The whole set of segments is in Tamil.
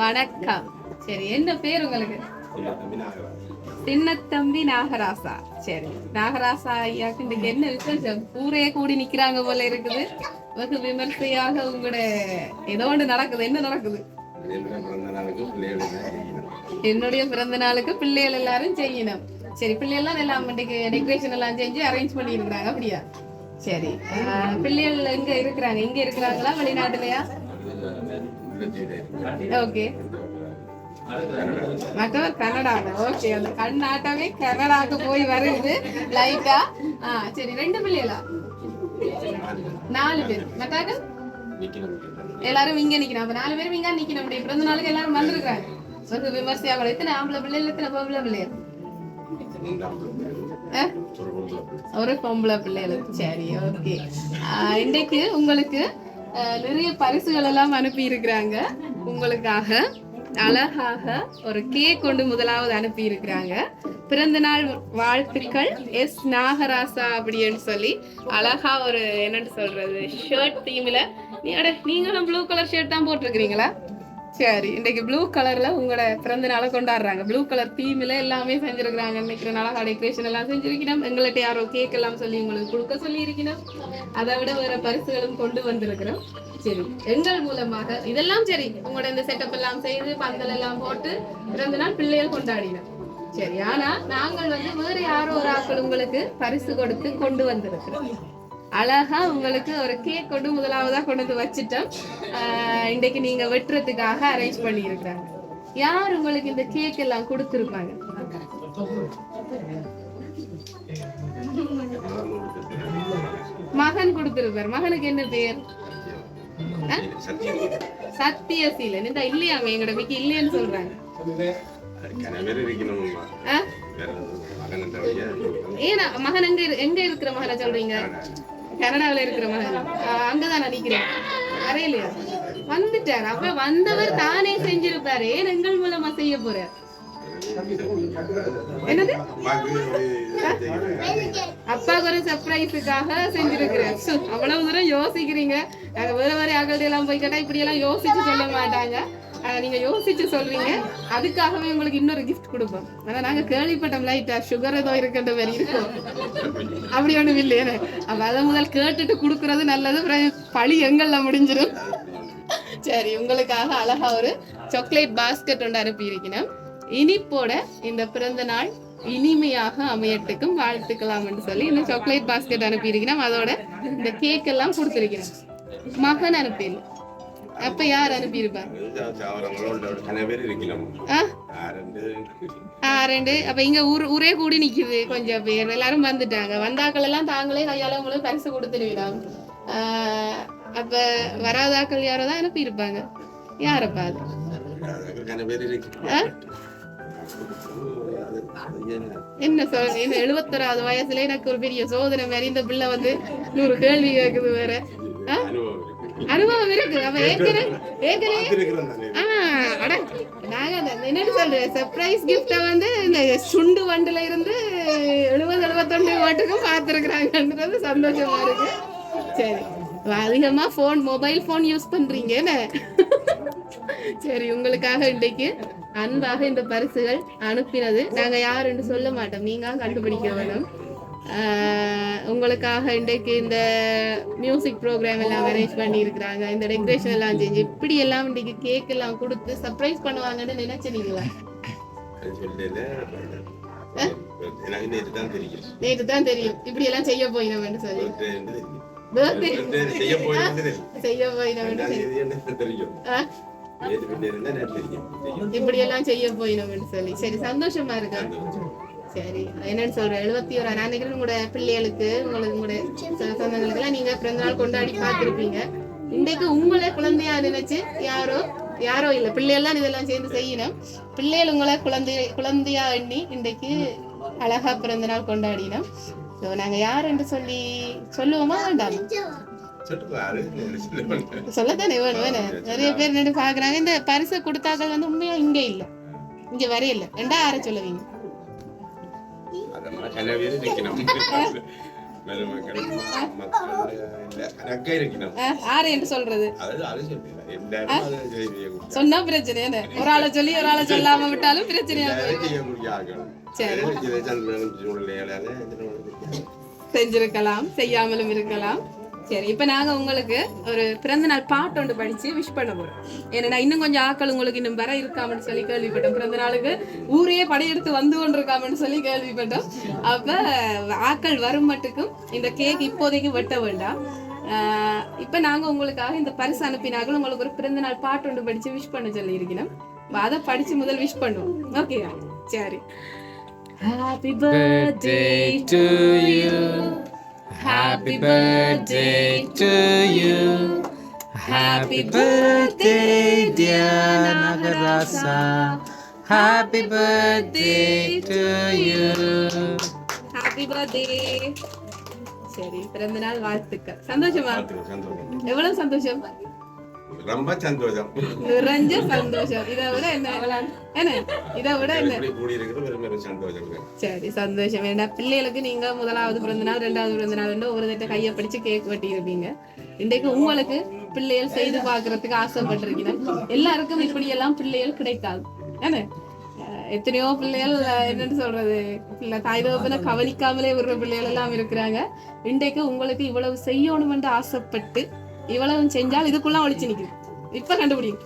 வணக்கம். சரி என்ன பேர் உங்களுக்கு? தம்பி சின்னத்தம்பி நாகராசா. சரி நாகராசா ஐயாக்கு இன்னைக்கு என்ன விசேஷம்? கூரையே கூடி நிக்கிறாங்க போல இருக்குது. வெகு விமர்சையாக உங்களோட ஏதோ ஒன்று நடக்குது. என்ன நடக்குது? என்னுடைய பிறந்த நாளுக்கு பிள்ளைகள் எல்லாரும் செய்யணும். சரி பிள்ளைகள் எல்லாம் இன்னைக்கு டெக்கரேஷன் எல்லாம் செஞ்சு அரேஞ்ச் பண்ணி இருக்கிறாங்க அப்படியா? சரி பிள்ளைகள் எங்க இருக்கிறாங்க? இங்க இருக்கிறாங்களா? வெளிநாட்டுலயா? ஓகே மற்றவர் கன்னடால ஓகே அந்த கர்நாடகமே கன்னடாக்கு போய் வருது லைட்டா ஆ? சரி ரெண்டு பிள்ளைகளா நாலு பேர். மற்றாங்க எல்லாரும் இங்க நிக்கணும். அப்ப நாலு பேரும் இங்க நிக்கணும். அப்படி பிறந்த நாளுக்கு எல்லாரும் வந்திருக்காங்க வெகு விமர்சையாக எத்தனை ஆம்பளை பிள்ளைகள் எத்தனை பொம்பளை பிள்ளைகள்? ஒரு பொம்பளை பிள்ளைகள் சரி ஓகே இன்றைக்கு உங்களுக்கு நிறைய பரிசுகள் எல்லாம் அனுப்பி இருக்கிறாங்க உங்களுக்காக அழகாக ஒரு கேக் கொண்டு முதலாவது அனுப்பி இருக்கிறாங்க பிறந்த நாள் வாழ்த்துக்கள். எஸ் நாகராசா அப்படின்னு சொல்லி அழகா ஒரு என்னன்னு சொல்றது ஷர்ட் தீம்ல நீங்களும் ப்ளூ கலர் ஷர்ட் தான் போட்டிருக்கிறீங்களா? சரி இன்னைக்கு ப்ளூ கலர்ல உங்களோட பிறந்த நாளை கொண்டாடுறாங்க. ப்ளூ கலர் தீம்ல எல்லாமே செஞ்சிருக்கிறாங்க. இன்னைக்கு அழகா டெக்கரேஷன் எல்லாம் செஞ்சிருக்கணும். எங்கள்கிட்ட யாரோ கேக் எல்லாம் சொல்லி உங்களுக்கு கொடுக்க சொல்லி இருக்கணும் அதை விட வேற பரிசுகளும் கொண்டு வந்திருக்கிறோம். சரி எங்கள் மூலமாக இதெல்லாம் சரி உங்களோட இந்த செட்டப் எல்லாம் செய்து பந்தல் எல்லாம் போட்டு பிறந்த நாள் பிள்ளைகள் கொண்டாடினோம். சரி ஆனா நாங்கள் வந்து வேற யாரோ ஒரு ஆட்கள் உங்களுக்கு பரிசு கொடுத்து கொண்டு வந்திருக்கிறோம். அழகா உங்களுக்கு ஒரு கேக் கொண்டு முதலாவதா கொண்டு வந்து வச்சுட்டோம். ஆஹ் நீங்க வெட்டுறதுக்காக அரேஞ்ச் பண்ணியிருக்காங்க யார் உங்களுக்கு இந்த கேக் எல்லாம் கொடுத்துருப்பாங்க? மகன் கொடுத்திருப்பார். மகனுக்கு என்ன பேர்? சத்தியசீலன் இந்த இல்லையாமே எங்கட மிக்கி இல்லையன்னு சொல்றாங்க. ஏன்னா மகன் எங்க இரு- எங்க இருக்கிற மகனை சொல்றீங்க? கனடாவுல இருக்கிற மாதிரி. அங்கதான் நினைக்கிறேன் வரையிலையா வந்துட்டார். அப்ப வந்தவர் தானே செஞ்சிருப்பாரு. ஏன் எங்கள் மூலமா செய்ய போறார் என்னது? ஒரு அப்பாவுக்கு ஒரு சர்ப்ரைஸுக்காக செஞ்சிருக்கிறேன் அவ்வளவு தூரம் யோசிக்கிறீங்க. நாங்க வேற வேற ஆகள்கிட்ட எல்லாம் போய் கேட்டா இப்படி எல்லாம் யோசிச்சு சொல்ல மாட்டாங்க. ஆனா நீங்க யோசிச்சு சொல்றீங்க அதுக்காகவே உங்களுக்கு இன்னொரு கிஃப்ட் கொடுப்போம். ஆனா நாங்க கேள்விப்பட்டோம் லைட்டா சுகர் ஏதோ இருக்கின்ற மாதிரி இருக்கும். அப்படி ஒண்ணும் இல்லையே. அப்ப அதை முதல் கேட்டுட்டு கொடுக்கறது நல்லது. பழி எங்கள்ல முடிஞ்சிடும். சரி உங்களுக்காக அழகா ஒரு சாக்லேட் பாஸ்கெட் ஒன்று அனுப்பியிருக்கிறேன். இனிப்போட இந்த பிறந்த நாள் இனிமையாக அமையட்டுக்கும் வாழ்த்துக்கலாம் சொல்லி இந்த சாக்லேட் பாஸ்கெட் அனுப்பியிருக்கிறேன். அதோட இந்த கேக் எல்லாம் கொடுத்துருக்கிறேன். மகன் அனுப்பிடல அப்ப யார் அனுப்பியிருப்பார் இது ரெண்டு அப்ப இங்க ஊர் ஊரே கூடி நிக்குது கொஞ்சம் பேர். எல்லாரும் வந்துட்டாங்க. வந்தாக்கள் எல்லாம் தாங்களே கையால உங்களுக்கு பரிசு கொடுத்துருவிடாங்க அப்ப வராதாக்கள் யாரோ தான் அனுப்பியிருப்பாங்க. யாரப்பா அது? என்ன? என்ன சொல் என்ன வயசுல எனக்கு ஒரு பெரிய சோதனை மாதிரி இந்த பிள்ளை வந்து நூறு கேள்வி கேக்குது வேற. அனுபவம் இருக்கு. அவ ஏற்கனவே ஏற்கனவே அட, நாங்க என்னன்னு சொல்றேன் சர்ப்ரைஸ் கிஃப்ட வந்து இந்த சுண்டு வண்டுல இருந்து எழுபது எழுபத்தொண்டு வாட்டுக்கும் பார்த்துருக்குறாங்கன்றது சந்தோஷமா இருக்கு. சரி. அதிகமா ஃபோன் மொபைல் ஃபோன் யூஸ் பண்றீங்க? சரி உங்களுக்காக இன்றைக்கு அன்பாக இந்த பரிசுகள் அனுப்பினது. நாங்க யாருன்னு சொல்ல மாட்டோம். நீங்க கண்டுபிடிக்க வேணும். உங்களுக்காக இன்றைக்கு இந்த மியூசிக் ப்ரோக்ராம் எல்லாம் அரேஞ்ச் பண்ணி இருக்கிறாங்க இந்த டெக்கரேஷன் எல்லாம் செஞ்சு இப்படி எல்லாம் இன்றைக்கு கேக் எல்லாம் கொடுத்து சர்ப்ரைஸ் பண்ணுவாங்கன்னு. எனக்கு நேற்று தான் தெரியும். இப்படி எல்லாம் செய்ய போயினோம்னு சொல்லி. செய்ய தெரியும். இப்படி எல்லாம் செய்ய போயினோம்னு சொல்லி. சரி சந்தோஷமா இருக்கா? சரி. என்னன்னு சொல்றேன். எழுபத்தி ஒரு நான் நினைக்கிறேன் உங்களோட பிள்ளைகளுக்கு உங்களுக்கு உங்களோட சொந்தங்களுக்கு எல்லாம் நீங்க பிறந்த நாள் கொண்டாடி பார்த்திருப்பீங்க. இன்றைக்கு உங்களை குழந்தையா நினைச்சு யாரோ யாரோ இல்ல பிள்ளையெல்லாம் இதெல்லாம் சேர்ந்து செய்யணும். பிள்ளைகள் உங்களை குழந்தை குழந்தையா எண்ணி இன்றைக்கு அழகா பிறந்த நாள் கொண்டாடினோம். ஸோ நாங்க யார் என்று சொல்லி சொல்லுவோமா வேண்டாமா? சொல்லத்தானே வேணும் வேணும் நிறைய பேர் நின்று பாக்குறாங்க இந்த பரிசை கொடுத்தாக்கள் வந்து உண்மையா இங்க இல்ல. இங்க வரையில ரெண்டா யாரை சொல்லுவீங்க. மக்கள் இல்ல ஆறு என்று சொல்றது? சொன்னா பிரச்சனை ஒரு ஆளை சொல்லி ஒரு ஆளை சொல்லாம விட்டாலும் பிரச்சனையா செஞ்சிருக்கலாம் செய்யாமலும் இருக்கலாம். சரி இப்ப நாங்க உங்களுக்கு ஒரு பிறந்த நாள் பாட்டு ஒன்று படிச்சு விஷ் பண்ண போறோம். ஏன்னா இன்னும் கொஞ்சம் ஆக்கள் உங்களுக்கு இன்னும் வர இருக்காமன்னு சொல்லி கேள்விப்பட்டோம். பிறந்த நாளுக்கு ஊரே படையெடுத்து வந்து கொண்டிருக்காமன்னு சொல்லி கேள்விப்பட்டோம். அப்போ ஆக்கள் வரும் மட்டுக்கும் இந்த கேக் இப்போதைக்கு வெட்ட வேண்டாம். ஆஹ் இப்ப நாங்க உங்களுக்காக இந்த பரிசு அனுப்பினாக்கள் உங்களுக்கு ஒரு பிறந்த நாள் பாட்டு ஒன்று படிச்சு விஷ் பண்ண சொல்லி இருக்கணும் அதை படிச்சு முதல் விஷ் பண்ணுவோம். ஓகே சரி. Happy birthday to you. Happy birthday to you. Happy birthday, dear Nagarasa. Happy birthday to you. Happy birthday சரி பிறந்த நாள் வாழ்த்துக்கள் சந்தோஷமா சந்தோஷம் எவ்வளவு சந்தோஷம் ரொம்ப சந்தோஷம். நிறைஞ்ச சந்தோஷம். இதை விட என்ன? என்ன? இதை விட என்ன? கூடி இருக்கிற ஒரு பெரும் சந்தோஷம் சரி சந்தோஷம் வேண்டாம் பிள்ளைகளுக்கு நீங்க முதலாவது பிறந்த நாள் ரெண்டாவது பிறந்த நாள் ஒரு தட்ட கையை பிடிச்சு கேக் வெட்டி இருப்பீங்க இன்றைக்கு உங்களுக்கு பிள்ளைகள் செய்து பார்க்கறதுக்கு ஆசைப்பட்டிருக்கீங்க. எல்லாருக்கும் இப்படி எல்லாம் பிள்ளைகள் கிடைக்காது. என்ன? எத்தனையோ பிள்ளைகள் என்னன்னு சொல்றது? இல்ல தாய் தகப்பனை கவனிக்காமலே விடுற பிள்ளைகள் எல்லாம் இருக்கிறாங்க. இன்றைக்கு உங்களுக்கு இவ்வளவு செய்யணுமென்று ஆசைப்பட்டு இவ்வளவு செஞ்சால் இதுக்குள்ள ஒளிச்சு நிக்குது இப்ப கண்டுபிடிங்க.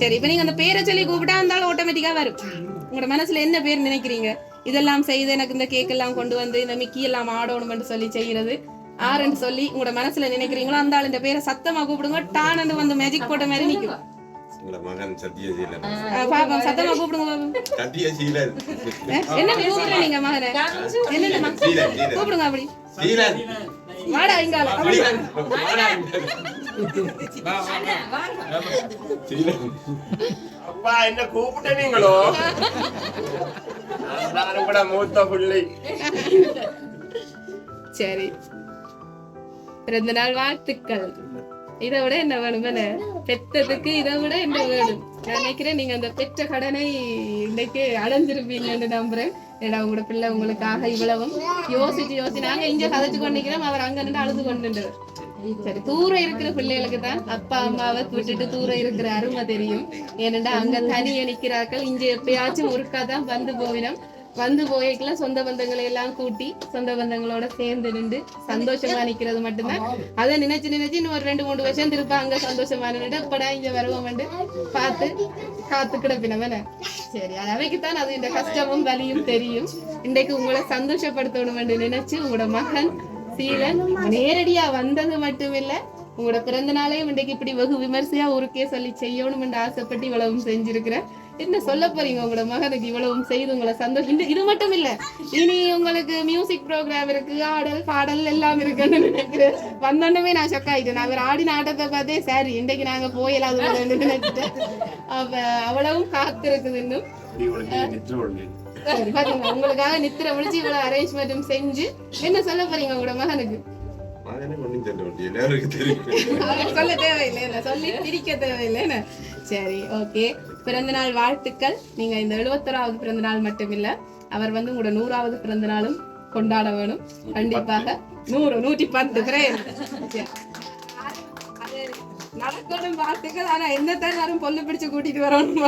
சரி இப்ப நீங்க அந்த பேரை சொல்லி கூப்பிட்டா இருந்தாலும் ஆட்டோமேட்டிக்கா வரும். உங்களோட மனசுல என்ன பேர் நினைக்கிறீங்க? இதெல்லாம் செய்து எனக்கு இந்த கேக் எல்லாம் கொண்டு வந்து இந்த மிக்கி எல்லாம் ஆடணும்னு சொல்லி செய்யறது ஆறுன்னு சொல்லி உங்களோட மனசுல நினைக்கிறீங்களோ அந்த ஆளுடைய பேரை சத்தமா கூப்பிடுங்க. டான்னு வந்து மேஜிக் போட்ட மாதிரி நிக்கும். உங்களோட மகன் சத்தியசீலன் அஹ் பாப்போம். சத்தமா கூப்பிடுங்க பாப்போம். சத்தியசீலன் அஹ், என்ன கூப்பிடுற நீங்க மகனை? சீலன் கூப்பிடுங்க அப்படி. சீலன். வாடா அப்படி. இங்க. அப்பா என்ன கூப்பிட்டீங்களோ நான் கூட மூத்த பிள்ளை. சரி. பிறந்த நாள் வாழ்த்துக்கள். இதை விட என்ன வேணும் பெத்ததுக்கு இதை விட என்ன வேணும்? நான் நினைக்கிறேன் நீங்க அந்த பெற்ற கடனை இன்னைக்கு அடைஞ்சிருப்பீங்கன்னு நம்புறேன். ஏன்னா உங்களோட பிள்ளை உங்களுக்காக இவ்வளவும் யோசிச்சு யோசிச்சு நாங்க இங்க கதைச்சு கொண்டிருக்கிறோம். அவர் அங்க நின்று அழுது கொண்டு சரி தூரம் இருக்கிற பிள்ளைகளுக்கு தான் அப்பா அம்மாவை விட்டுட்டு தூரம் இருக்கிற அருமை தெரியும். ஏனென்றா அங்க தனியே நிக்கிறார்கள் இங்க எப்பயாச்சும் ஒருக்காதான் வந்து போவினோம். வந்து போய்க்கெல்லாம் சொந்த பந்தங்களை எல்லாம் கூட்டி சொந்த பந்தங்களோட சேர்ந்து நின்று சந்தோஷமா நிக்கிறது மட்டும்தான். அதை நினைச்சு நினைச்சு இன்னும் ஒரு ரெண்டு மூணு வருஷம் திருப்ப அங்க சந்தோஷமா நின்றுட்டு இப்படா இங்க வருவோம்ட்டு பார்த்து காத்து கிடப்பினவன சரி அது அவைக்குத்தான் அது இந்த கஷ்டமும் வலியும் தெரியும். இன்றைக்கு உங்களை சந்தோஷப்படுத்தணும் நினைச்சு உங்களோட மகன் சீலன் நேரடியா வந்தது மட்டும் இல்ல உங்களோட பிறந்த நாளையும் இன்றைக்கு இப்படி வெகு விமர்சையா ஊருக்கே சொல்லி செய்யணும் என்று ஆசைப்பட்டு இவ்வளவும் செஞ்சிருக்கிறேன். என்ன சொல்ல போறீங்க உங்களோட மகனுக்கு இவ்வளவும் செய்து உங்களை சந்தோஷம்? இந்த- இது மட்டும் இல்ல. இனி உங்களுக்கு மியூசிக் ப்ரோக்ராம் இருக்கு ஆடல் பாடல் எல்லாம் இருக்குன்னு நினைக்கிறேன். வந்தோடனே நான் ஷொக் ஆயிட்டேன். நான் அவர் ஆடின ஆட்டத்தை பார்த்தே சரி இன்றைக்கு நாங்க போலன்னு நினைச்சிட்டேன். அப்ப அவ்வளவும் காத்திருக்குது இன்னும். சரி பாத்தீங்க உங்களுக்காக நித்திர முடிச்சு இவ்வளவு அரேஞ்ச்மெண்ட்டும் செஞ்சு என்ன சொல்ல போறீங்க உங்களோட மகனுக்கு? செல்ல தேவையில்லை சொல்லி பிரிக்க தேவையில்லை சரி ஓகே பிறந்தநாள் வாழ்த்துக்கள். நீங்க இந்த எழுபத்தொராவது பிறந்த நாள் மட்டும் இல்ல அவர் வந்து உங்களோட நூறாவது பிறந்த நாளும் கொண்டாட வேணும். கண்டிப்பாக. நூறு நூற்றி பத்து பிறகு நடக்கணும் வாழ்த்துக்கள். ஆனா எந்த தருவாரும் பொண்ணு பிடிச்சு கூட்டிட்டு வரணும்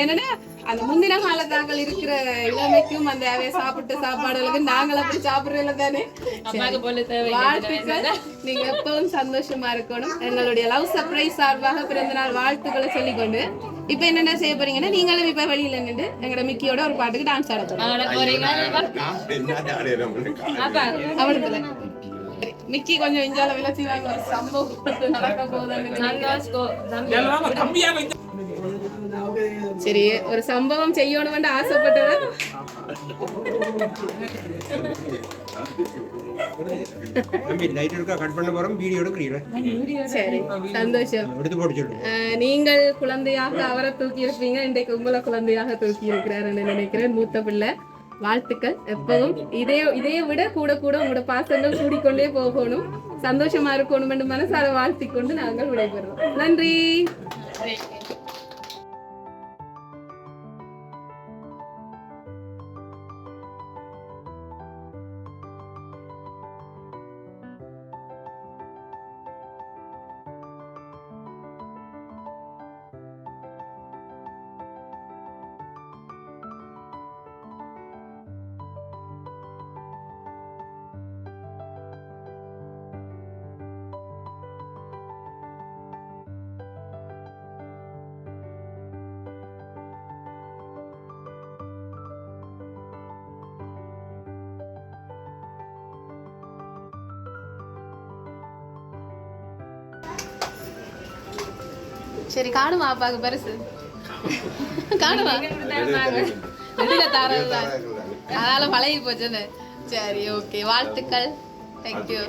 ஏன்னா அந்த முந்தின காலத்தாங்கள் இருக்கிற இளமைக்கும் அந்த சாப்பிட்ட சாப்பாடுகளுக்கு நாங்கள் அப்படி சாப்பிடுறதுல தானே. வாழ்த்துக்கள். நீங்க எப்பவும் சந்தோஷமா இருக்கணும். எங்களுடைய லவ் சர்ப்ரைஸ் சார்பாக பிறந்த நாள் வாழ்த்துக்களை சொல்லிக்கொண்டு இப்ப என்னென்ன செய்ய போறீங்கன்னா நீங்களும் இப்ப வெளியில நின்று எங்களோட மிக்கியோட ஒரு பாட்டுக்கு டான்ஸ் ஆட போறீங்க. நான் மிக்கி கொஞ்சம் இஞ்சால விளசி வாங்க ஒரு சம்பவம் நடக்க போகுதுன்னு சரி ஒரு சம்பவம் செய்யணும்னு அஹ், நீங்கள் குழந்தையாக அவரை தூக்கி இருப்பீங்க இன்றைக்கு உங்களை குழந்தையாக தூக்கி இருக்கிறாருன்னு நினைக்கிறேன் மூத்த பிள்ளை. வாழ்த்துக்கள். எப்பவும் இதே இதைய விட கூட கூட உங்களோட பாசங்கள் கூடிக்கொண்டே போகணும். சந்தோஷமா இருக்கணும் என்று மனசார வாழ்த்திக்கொண்டு நாங்கள் விடைபெறுவோம். நன்றி. சரி காணுமா அப்பாவுக்கு பரிசு? காணுமா? வெளியில தரதுதான். அதனால பழகி போச்சுன்னு. சரி ஓகே வாழ்த்துக்கள். தேங்க்யூ